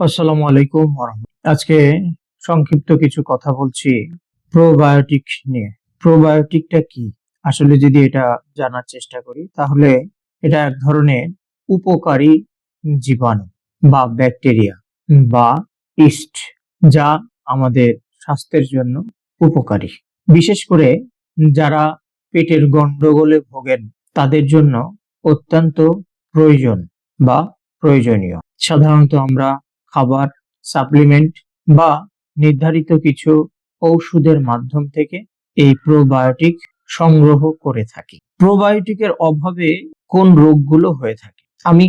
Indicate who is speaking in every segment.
Speaker 1: আসসালামু আলাইকুম। আজকে সংক্ষিপ্ত কিছু কথা বলছি প্রোবায়োটিক নিয়ে। প্রোবায়োটিকটা কি? আসলে যদি এটা জানার চেষ্টা করি, তাহলে এটা এক ধরনের উপকারী জীবাণু বা ব্যাকটেরিয়া বা ইস্ট যা আমাদের স্বাস্থ্যের জন্য উপকারী। বিশেষ করে যারা পেটের গন্ডগোলে ভোগেন, তাদের জন্য অত্যন্ত প্রয়োজন বা প্রয়োজনীয়। সাধারণত আমরা খাবার সাপ্লিমেন্ট বা নির্ধারিত কিছু ঔষধের মাধ্যম থেকে এই প্রোবায়োটিক সংগ্রহ করে থাকি। প্রোবায়োটিকের অভাবে কোন রোগগুলো হয়ে থাকে? আমি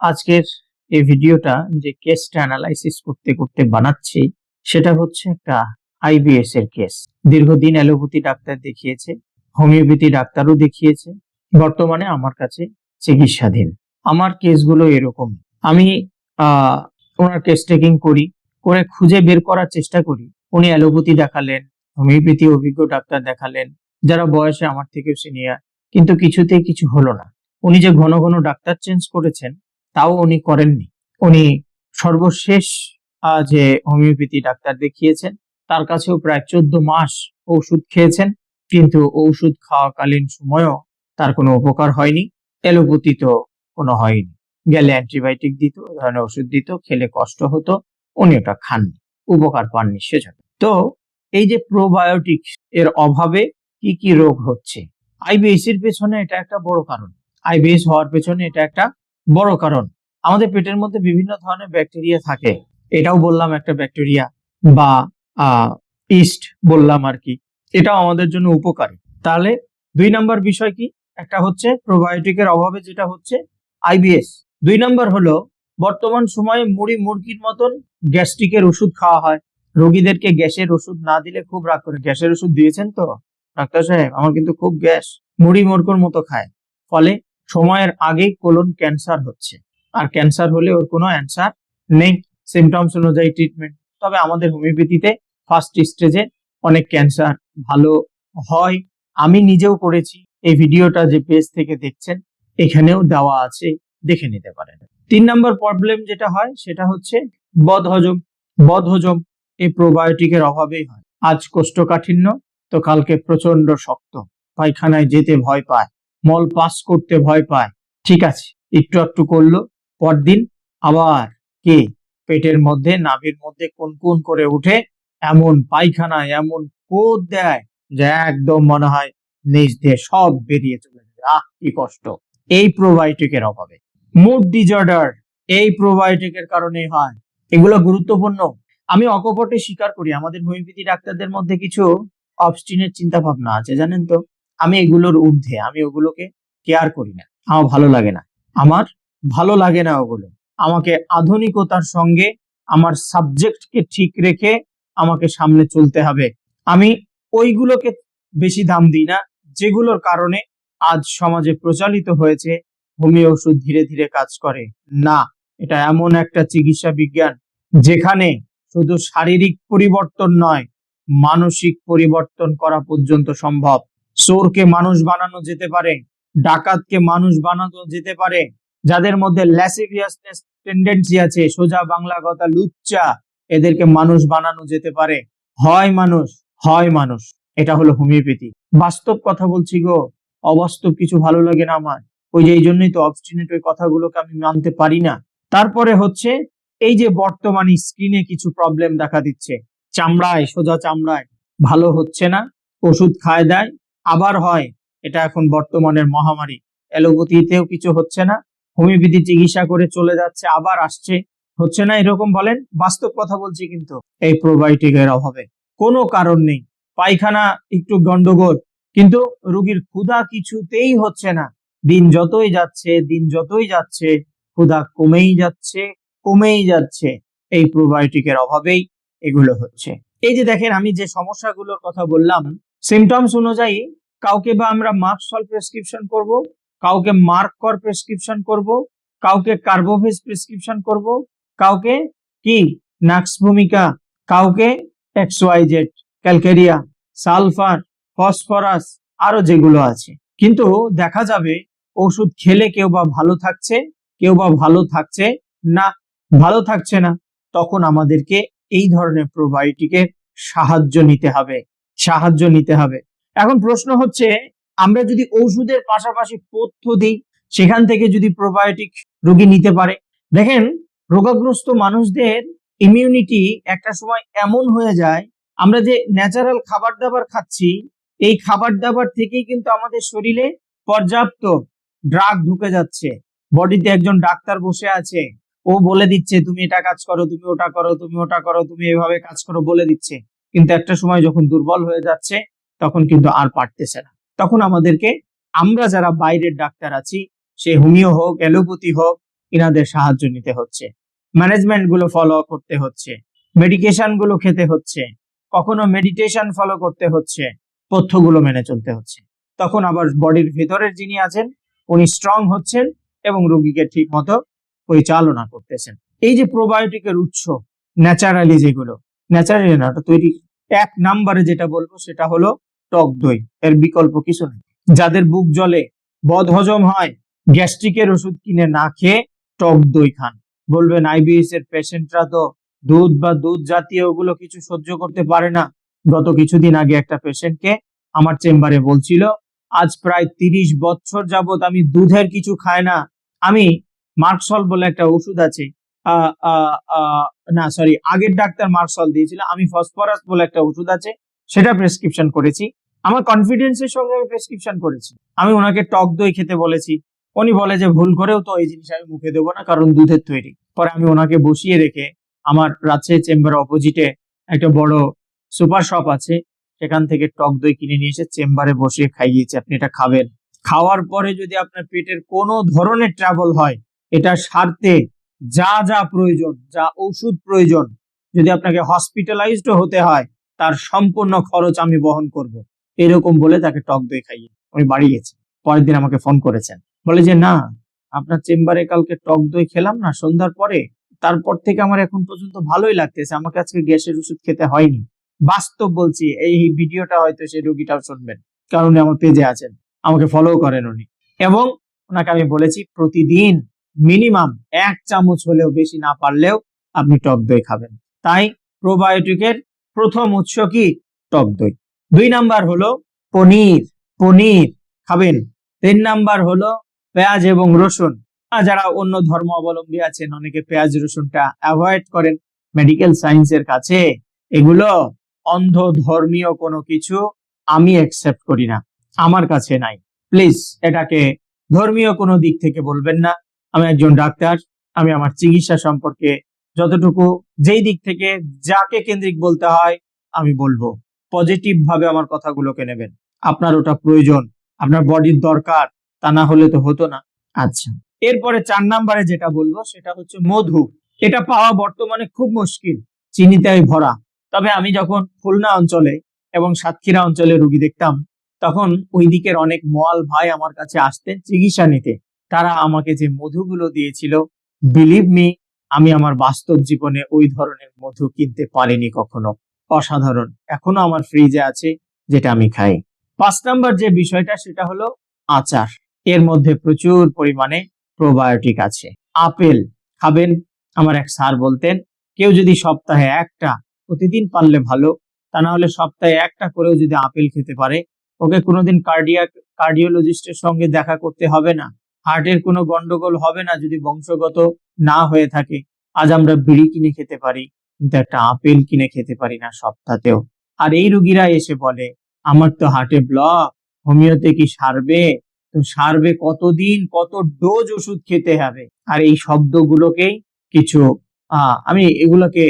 Speaker 1: আজকের এই ভিডিওটা যে কেসটা অ্যানালাইসিস করতে করতে বানাচ্ছি, সেটা হচ্ছে একটা আইবিএস এর কেস দীর্ঘদিন অ্যালোপ্যাথি ডাক্তার দেখিয়েছে, হোমিওপ্যাথি ডাক্তারও দেখিয়েছে, বর্তমানে আমার কাছে চিকিৎসাধীন। আমার কেসগুলো এরকম। আমি ওনার কেস টেকিং করি, করে খুঁজে বের করার চেষ্টা করি। উনি অ্যালোপ্যাথি দেখালেন, হোমিওপ্যাথি অভিজ্ঞ ডাক্তার দেখালেন, যারা বয়সে আমার থেকেও সিনিয়র কিন্তু কিছুতেই কিছু হলো না। উনি যে ঘন ঘন ডাক্তার চেঞ্জ করেছেন, তাও উনি করেননি। উনি সর্বশেষ যে হোমিওপ্যাথি ডাক্তার দেখিয়েছেন, তার কাছেও প্রায় চোদ্দ মাস ওষুধ খেয়েছেন, কিন্তু ঔষধ খাওয়াকালীন সময়ও তার কোনো উপকার হয়নি, অ্যালোপ্যাথি তো কোনো হয়নি। গেলে অ্যান্টিবায়োটিক দিত ধরনের ওষুধ দিত, খেলে কষ্ট হতো, উনি ওটা খাননি উপকার পাননি সেজন্য। তো এই যে প্রোবায়োটিক এর অভাবে কি কি রোগ হচ্ছে? আইবিএস এর পেছনে এটা একটা বড় কারণ। আইবিএস হওয়ার পেছনে এটা একটা বড় কারণ। আমাদের পেটের মধ্যে বিভিন্ন ধরনের ব্যাকটেরিয়া থাকে। এটাও বললাম একটা ব্যাকটেরিয়া বা ইস্ট বললাম আর কি। এটাও আমাদের জন্য উপকারী। তাহলে দুই নাম্বার বিষয় কি? একটা হচ্ছে প্রোবায়োটিকের অভাবে যেটা হচ্ছে আইবিএস দুই নম্বর হলো, বর্তমান সময়ে মুড়ি মুরগির মতন গ্যাস্ট্রিকের ওষুধ খাওয়া হয়। রোগীদেরকে গ্যাসের ওষুধ না দিলে খুব রাগ করে। গ্যাসের ওষুধ দিয়েছেন তো? ডাক্তার সাহেব, আমার কিন্তু খুব গ্যাস। মুড়ি মুরগোর মতো খায়। ফলে সময়ের আগেই কোলন ক্যান্সার হচ্ছে। আর ক্যান্সার হলে ওর কোনো অ্যান্সার নেই। সিমটমস অনুযায়ী ট্রিটমেন্ট তবে আমাদের হোমিওপ্যাথিতে ফার্স্ট স্টেজে অনেক ক্যান্সার ভালো হয়। আমি নিজেও করেছি। এই ভিডিওটা যে পেজ থেকে দেখছেন, এখানেও দেওয়া আছে। দেখে নিতে পারেন। তিন নম্বর প্রবলেম যেটা হয়, সেটা হচ্ছে বদহজম। বদহজম এই প্রোবায়োটিকের অভাবেই হয়। আজ কোষ্ঠকাঠিন্য, তো কালকে প্রচণ্ড শক্ত। পায়খানায় যেতে ভয় পায়, মল পাস করতে ভয় পায়। ঠিক আছে, একটু একটু করল, পরদিন আবার কে? পেটের মধ্যে, নাভির মধ্যে কোন কোন করে উঠে এমন পায়খানা এমন কোদ দেয় যে একদম মনে হয় নিচ দিয়ে সব বেরিয়ে চলে যাবে। আহ, কি কষ্ট। এই প্রোবায়োটিকের অভাবে। মুড ডিজর্ডার এই প্রোবায়োটিকের কারণেই হয়। এগুলো গুরুত্বপূর্ণ। আমি অকপটে স্বীকার করি, আমাদের হোমিওপ্যাথি ডাক্তারদের মধ্যে কিছু অবস্টিনের চিন্তা ভাবনা আছে, জানেন তো? আমি এগুলোর ঊর্ধ্বে, আমি ওগুলোকে কেয়ার করি না। আমার ভালো লাগে না। আমার ভালো লাগে না ওগুলো। আমাকে আধুনিকতার সঙ্গে আমার সাবজেক্টকে ঠিক রেখে আমাকে সামনে চলতে হবে। আমি ওইগুলোকে বেশি দাম দিই না, যেগুলোর কারণে আজ সমাজে প্রচলিত হয়েছে হোমিও ওষুধ ধীরে ধীরে কাজ করে। না, এটা এমন একটা চিকিৎসা বিজ্ঞান যেখানে শুধু শারীরিক পরিবর্তন নয়, মানসিক পরিবর্তন করা পর্যন্ত সম্ভব। চোরকে মানুষ বানানো যেতে পারে, ডাকাতকে মানুষ বানানো যেতে পারে, যাদের মধ্যে ল্যাসিভিয়াসনেস টেন্ডেন্সি আছে, সোজা বাংলা কথা লুচ্চা, এদেরকে মানুষ বানানো যেতে পারে। হয় মানুষ হয় মানুষ, এটা হলো হোমিওপ্যাথি। বাস্তব কথা বলছি গো, অবাস্তব কিছু ভালো লাগে না আমার? ওই যে এই জন্যই তো অবস্টিনেট ওই কথাগুলোকে আমি মানতে পারি না। তারপরে হচ্ছে, এই যে বর্তমান স্কিনে কিছু প্রবলেম দেখা দিচ্ছে। চামড়ায়, সোজা চামড়ায়, ভালো হচ্ছে না, ওষুধ খায় দেয়, আবার হয়, এটা এখন বর্তমানের মহামারী। অ্যালোপ্যাথিতেও কিছু হচ্ছে না, হোমিওপ্যাথি চিকিৎসা করে চলে যাচ্ছে, আবার আসছে, হচ্ছে না এরকম বলেন? বাস্তব কথা বলছি কিন্তু, এই প্রোবায়োটিকের অভাবে। কোনো কারণ নেই, পায়খানা একটু গন্ডগোল, কিন্তু রোগীর ক্ষুধা কিছুতেই হচ্ছে না। দিন যতই যাচ্ছে, দিন যতই যাচ্ছে, ক্ষুধা কমেই যাচ্ছে কমেই যাচ্ছে। এই প্রোবায়োটিকের অভাবেই এগুলো হচ্ছে। এই যে দেখেন, আমি যে সমস্যাগুলোর কথা বললাম সিমটমস অনুযায়ী কাউকে বা আমরা মার্ক সল প্রেসক্রিপশন করব, কাউকে মার্ক কর প্রেসক্রিপশন করব, কাউকে কার্বোভেজ প্রেসক্রিপশন করব, কাউকে কি? নাক্স ভূমিকা কাউকে X Y Z calcarea sulphur phosphorus আরও যেগুলো আছে। কিন্তু দেখা যাবে ওষুধ খেলে কেউ বা ভালো থাকছে, কেউ বা ভালো থাকছে না, ভালো থাকছে না, তখন আমাদেরকে এই ধরনের প্রোবায়োটিকের সাহায্য নিতে হবে, সাহায্য নিতে হবে। এখন প্রশ্ন হচ্ছে, আমরা যদি ওষুধের পাশাপাশি পথ্য দিই, সেখান থেকে যদি প্রোবায়োটিক রোগী নিতে পারে। দেখেন, রোগাগ্রস্ত মানুষদের ইমিউনিটি একটা সময় এমন হয়ে যায়, আমরা যে ন্যাচারাল খাবার দাবার খাচ্ছি, এই খাবার দাবার থেকেই কিন্তু আমাদের শরীরে পর্যাপ্ত ড্রাগ ঢুকে যাচ্ছে। বডিতে একজন ডাক্তার বসে আছে। ও বলে দিচ্ছে, তুমি এটা কাজ করো, তুমি ওটা করো, তুমি ওটা করো, তুমি এভাবে কাজ করো, বলে দিচ্ছে। কিন্তু একটা সময় যখন দুর্বল হয়ে যাচ্ছে, তখন কিন্তু আর পারতেছে না। তখন আমাদেরকে, আমরা যারা বাইরের ডাক্তার আছি, সে হোমিও হোক, অ্যালোপ্যাথি হোক, ইনাদের সাহায্য নিতে হচ্ছে। ম্যানেজমেন্টগুলো ফলো করতে হচ্ছে। মেডিকেশনগুলো খেতে হচ্ছে। কখনো মেডিটেশন ফলো করতে হচ্ছে। পথ্যগুলো মেনে চলতে হচ্ছে। তখন আবার বডির ভিতরের যিনি আছেন উনি স্ট্রং হচ্ছেন এবং রোগীকে ঠিক মতো পরিচালনা করতেছেন। এই যে প্রোবায়োটিকের উৎস ন্যাচারালি যেগুলো ন্যাচারালি না, ওটা তৈরি এক নাম্বারে যেটা বলব সেটা হলো টক দই। এর বিকল্প কিছু নেই। যাদের বুক জলে বদ হজম হয়, গ্যাস্ট্রিকের ওষুধ কিনে না খেয়ে টক দই খান। বলবেন আইবিএস এর পেশেন্টরা তো দুধ বা দুধ জাতীয় ওগুলো কিছু সহ্য করতে পারে না। গত কিছুদিন আগে একটা পেশেন্টকে আমার চেম্বারে বলছিল আজ প্রায় তিরিশ বছর যাবৎ আমি দুধের কিছু খাই না। আমি মার্কসল বলে একটা ওষুধ আছে। না সরি আগের ডাক্তার মার্কসল দিয়েছিল। আমি ফসফরাস বলে একটা ওষুধ আছে, সেটা প্রেসক্রিপশন করেছি। আমার কনফিডেন্সের সঙ্গে আমি প্রেসক্রিপশন করেছি। আমি ওনাকে টক দই খেতে বলেছি। উনি বলে যে, ভুল করেও তো এই জিনিস আমি মুখে দেবো না, কারণ দুধের তৈরি। পরে আমি ওনাকে বসিয়ে রেখে আমার রাজশাহী চেম্বার অপোজিটে একটা বড় সুপার শপ আছে। সেখান থেকে টক দই কিনে নিয়ে এসে চেম্বারে বসিয়ে খাইয়েছি। আপনি এটা খাবেন। খাওয়ার পরে যদি আপনার পেটের কোনো ধরনের ট্রাবল হয়, এটা সারতে যা যা প্রয়োজন, যা ওষুধ প্রয়োজন, যদি আপনাকে হসপিটালাইজড হতে হয়, তার সম্পূর্ণ খরচ আমি বহন করব। এরকম বলে তাকে টক দই খাইয়ে উনি বাড়ি গেছে পরের দিন আমাকে ফোন করেছেন। বলে যে, না, আপনার চেম্বারে কালকে টক দই খেলাম না, সন্ধ্যার পরে। তারপর থেকে আমার এখন পর্যন্ত ভালোই লাগতেছে। আমাকে আজকে গ্যাসের ওষুধ খেতে হয়নি। বাস্তব বলছি, এই ভিডিওটা হয়তো সেই রোগীটাও শুনবেন। কারণ আমার পেজে আছেন। আমাকে ফলো করেন উনি। এবং ওনাকে আমি বলেছি, প্রতিদিন মিনিমাম এক চামচ হলেও বেশি না পারলেও আপনি টক দই খাবেন। তাই প্রোবায়োটিকের প্রথম উৎস কি? টক দই। দুই নাম্বার হলো পনির। পনির খাবেন। তিন নাম্বার হলো পেঁয়াজ এবং রসুন। যারা অন্য ধর্ম অবলম্বী আছেন, অনেকে পেঁয়াজ, রসুনটা অ্যাভয়েড করেন। মেডিকেল সায়েন্সের কাছে এগুলো অন্ধ ধর্মীয় কোনো কিছু আমি অ্যাকসেপ্ট করি না। আমার কাছে নাই। প্লিজ এটাকে ধর্মীয় কোনো দিক থেকে বলবেন না। আমি একজন ডাক্তার, আমি আমার চিকিৎসা সম্পর্কে যতটুকু, যেই দিক থেকে যাকে কেন্দ্রিক বলতে হয়, আমি বলব। পজিটিভ ভাবে আমার কথাগুলোকে নেবেন। আপনার ওটা প্রয়োজন, আপনার বডির দরকার, তা না হলে তো হতো না। আচ্ছা এরপরে চার নাম্বারে যেটা বলব, সেটা হচ্ছে মধু। এটা পাওয়া বর্তমানে খুব মুশকিল। চিনিতে ভরা। তবে আমি যখন খুলনা অঞ্চলে এবং সাতক্ষীরা অঞ্চলে রুগী দেখতাম, তখন ওই দিকের অনেক মোয়াল ভাই আমার কাছে আসতেন চিকিৎসা নিতে। তারা আমাকে যে মধুগুলো দিয়েছিল বিলিভ মি আমি আমার বাস্তব জীবনে ওই ধরনের মধু কিনতে পারিনি কখনো। অসাধারণ। এখনও আমার ফ্রিজে আছে, যেটা আমি খাই। পাঁচ নাম্বার যে বিষয়টা, সেটা হলো আচার। এর মধ্যে প্রচুর পরিমাণে প্রোবায়োটিক আছে। আপেল খাবেন, আমার এক স্যার বলতেন, কেউ যদি সপ্তাহে একটা প্রতিদিন পারলে ভালো। তা না হলে সপ্তাহে একটা করেও যদি আপেল খেতে পারে, ওকে কোনোদিন কার্ডিয়াক কার্ডিওলজিস্টের সঙ্গে দেখা করতে হবে না। হার্টের কোনো গন্ডগোল হবে না যদি বংশগত না হয়ে থাকে। আজ আমরা বিড়ি কিনে খেতে পারি, কিন্তু একটা আপেল কিনে খেতে পারি না সপ্তাহতেও। আর এই রুগীরা এসে বলে, আমার তো হার্টে ব্লক হোমিওতে কি সারবে? তো সারবে কতদিন, কত ডোজ ওষুধ খেতে হবে? আর এই শব্দগুলোকেই কিছু আমি এগুলোকে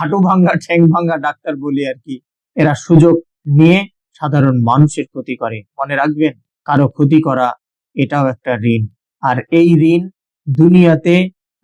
Speaker 1: হাঁটু ভাঙ্গা, ঠ্যাং ভাঙ্গা ডাক্তার বলি আর কি। এরা সুযোগ নিয়ে সাধারণ মানুষের ক্ষতি করে। মনে রাখবেন, কারও ক্ষতি করা এটাও একটা ঋণ। আর এই ঋণ দুনিয়াতে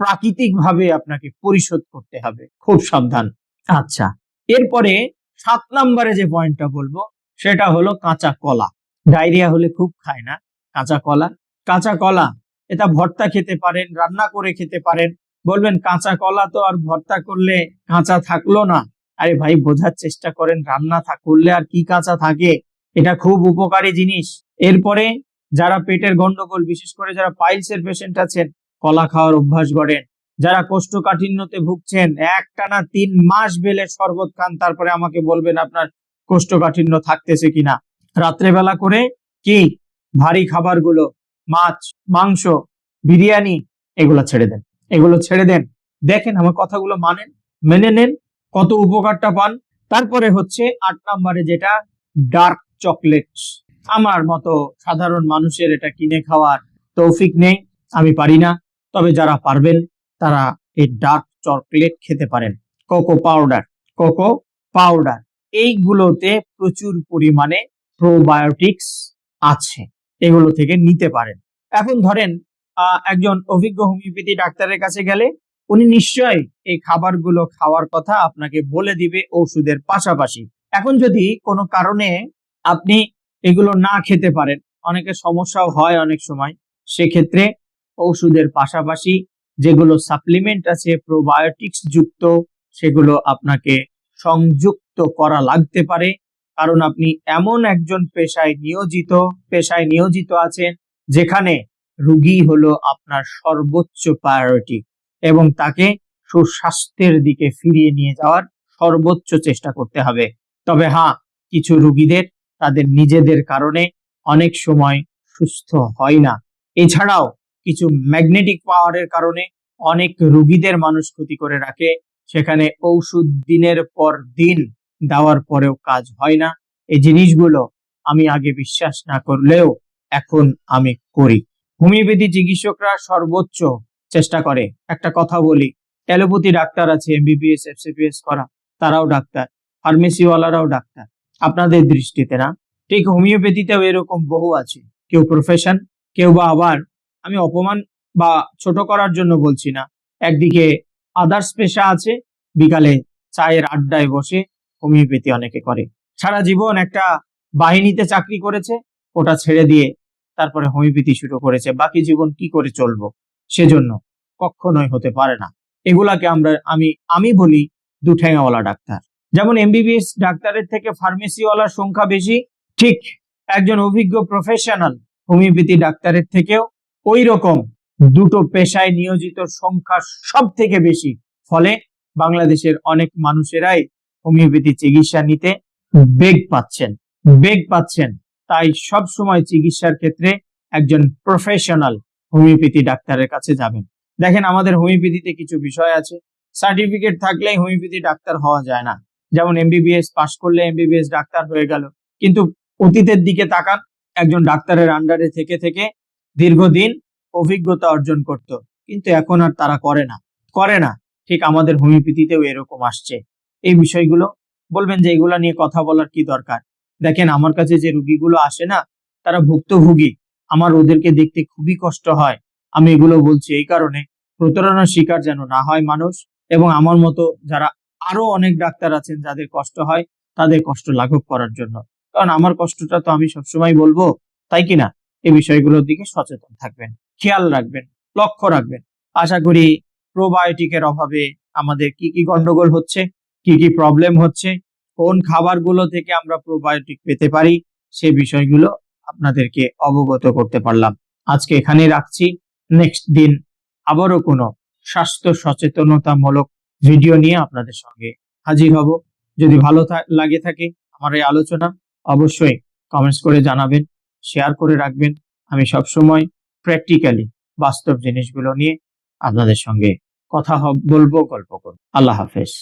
Speaker 1: প্রাকৃতিক ভাবে আপনাকে পরিশোধ করতে হবে। খুব সাবধান। আচ্ছা এরপরে সাত নম্বরে যে পয়েন্টটা বলব, সেটা হলো কাঁচা কলা। ডায়রিয়া হলে খুব খায় না। কাঁচা কলা। কাঁচা কলা, এটা ভর্তা খেতে পারেন, রান্না করে খেতে পারেন বলবেন, কাঁচা কলা তো আর ভর্তা করলে কাঁচা থাকল না। আরে ভাই, বোঝার চেষ্টা করেন, রান্না করলে আর কি কাঁচা থাকে? এটা খুব উপকারী জিনিস। এরপরে যারা পেটের গন্ডগোল, বিশেষ করে যারা পাইলস এর পেশেন্ট আছেন, কলা খাওয়ার অভ্যাস গড়েন। যারা কোষ্ঠকাঠিন্যতে ভুগছেন একটানা তিন মাস বেলে শরবত খান, তারপরে আমাকে বলবেন আপনার কোষ্ঠকাঠিন্য থাকতেছে কিনা। রাত্রেবেলা করে কি? ভারী খাবারগুলো, মাছ, মাংস, বিরিয়ানি, এগুলো ছেড়ে দেন। এগুলো ছেড়ে দেন। দেখেন আমার কথাগুলো মানেন, মেনে নেন, কত উপকারটা পান। তারপরে হচ্ছে আট নম্বরে যেটা ডার্ক চকলেট আমার মতো সাধারণ মানুষের এটা কিনে খাওয়ার তৌফিক নেই, আমি পারি না। তবে যারা পারবেন, তারা এই ডার্ক চকলেট খেতে পারেন। কোকো পাউডার কোকো পাউডার এইগুলোতে প্রচুর পরিমাণে প্রোবায়োটিক্স আছে, এগুলো থেকে নিতে পারেন। এখন ধরেন একজন অভিজ্ঞ হোমিওপ্যাথি ডাক্তারের কাছে গেলে উনি নিশ্চয়ই এই খাবারগুলো খাওয়ার কথা আপনাকে বলে দিবে ওষুধের পাশাপাশি। এখন যদি কোনো কারণে আপনি এগুলো না খেতে পারেন অনেকের সমস্যাও হয় অনেক সময়, সেক্ষেত্রে ওষুধের পাশাপাশি যেগুলো সাপ্লিমেন্ট আছে প্রোবায়োটিক্স যুক্ত, সেগুলো আপনাকে সংযুক্ত করা লাগতে পারে। কারণ আপনি এমন একজন পেশায় নিয়োজিত পেশায় নিয়োজিত আছেন যেখানে রুগী হলো আপনার সর্বোচ্চ প্রায়োরিটি এবং তাকে সুস্বাস্থ্যের দিকে ফিরিয়ে নিয়ে যাওয়ার সর্বোচ্চ চেষ্টা করতে হবে। তবে হ্যাঁ কিছু রুগীদের তাদের নিজেদের কারণে অনেক সময় সুস্থ হয় না। এছাড়াও কিছু ম্যাগনেটিক পাওয়ারের কারণে অনেক রুগীদের মানুষ ক্ষতি করে রাখে। সেখানে ঔষধ দিনের পর দিন দেওয়ার পরেও কাজ হয় না। এই জিনিসগুলো আমি আগে বিশ্বাস না করলেও এখন আমি করি। হোমিওপ্যাথি চিকিৎসকরা সর্বোচ্চ চেষ্টা করে। একটা কথা বলি, অ্যালোপ্যাথি ডাক্তার আছে, এমবিবিএস, এফসিপিএস করা, তারাও ডাক্তার, ফার্মেসিওয়ালারাও ডাক্তার। আপনাদের দৃষ্টিতে না? ঠিক হোমিওপ্যাথিতেও এরকম বহু আছে। কেউ প্রফেশন কেউ বা আবার, আমি অপমান বা ছোট করার জন্য বলছি না। একদিকে আদার্স পেশা আছে, বিকালে চায়ের আড্ডায় বসে হোমিওপ্যাথি অনেকে করে। সারা জীবন একটা বাহিনীতে চাকরি করেছে, ওটা ছেড়ে দিয়ে তারপরে হোমিওপ্যাথি শুরু করেছে, বাকি জীবন কি করে চলবো? সেজন্য কখনোই হতে পারে না। এগুলাকে আমরা, আমি আমি বলি দুঠেঙাওয়ালা ডাক্তার। যেমন এমবিবিএস ডাক্তারের থেকে ফার্মেসিওয়ালার সংখ্যা বেশি, ঠিক একজন অভিজ্ঞ প্রফেশনাল হোমিওপ্যাথি ডাক্তারের থেকেও ওই রকম দুটো পেশায় নিয়োজিত সংখ্যা সব থেকে বেশি। ফলে বাংলাদেশের অনেক মানুষেরাই হোমিওপ্যাথি চিকিৎসা নিতে বেগ পাচ্ছেন বেগ পাচ্ছেন। তাই সব সময় চিকিৎসার ক্ষেত্রে একজন প্রফেশনাল হোমিওপ্যাথি ডাক্তারের কাছে যাবেন। দেখেন, আমাদের হোমিওপ্যাথিতে কিছু বিষয় আছে। সার্টিফিকেট থাকলেই হোমিওপ্যাথি ডাক্তার হওয়া যায় না। যেমন এমবিবিএস পাশ করলে এমবিবিএস ডাক্তার হয়ে গেল। কিন্তু অতীতের দিকে তাকান, একজন ডাক্তারের আন্ডারে থেকে থেকে দীর্ঘদিন অভিজ্ঞতা অর্জন করত। কিন্তু এখন আর তারা করে না। করে না। ঠিক আমাদের হোমিওপ্যাথিতেও এরকম আসছে। এই বিষয়গুলো বলবেন যে এগুলা নিয়ে কথা বলার কি দরকার? দেখেন আমার কাছে যে রুগীগুলো আসে না, তারা ভুক্তভোগী। আমার ওদেরকে দেখতে খুবই কষ্ট হয়। আমি এগুলো বলছি এই কারণে প্রতারণার শিকার যেন না হয় মানুষ এবং আমার মতো যারা আরও অনেক ডাক্তার আছেন যাদের কষ্ট হয়, তাদের কষ্ট লাঘব করার জন্য। কারণ আমার কষ্টটা তো আমি সবসময় বলব, তাই কিনা এই বিষয়গুলোর দিকে সচেতন থাকবেন, খেয়াল রাখবেন, লক্ষ্য রাখবেন। আশা করি প্রোবায়োটিকের অভাবে আমাদের কি কি গন্ডগোল হচ্ছে, কি কি প্রবলেম হচ্ছে কোন খাবারগুলো থেকে আমরা প্রোবায়োটিক পেতে পারি, সে বিষয়গুলো আপনাদেরকে অবগত করতে পারলাম। আজকে এখানে রাখছি। নেক্সট দিন আবারও কোনো স্বাস্থ্য সচেতনতামূলক ভিডিও নিয়ে আপনাদের সঙ্গে হাজির হব। যদি ভালো লাগে থাকে আমার এই আলোচনা, অবশ্যই কমেন্টস করে জানাবেন শেয়ার করে রাখবেন। আমি সবসময় প্র্যাকটিক্যালি বাস্তব জিনিসগুলো নিয়ে আপনাদের সঙ্গে কথা বলব, গল্প করব। আল্লাহ হাফেজ।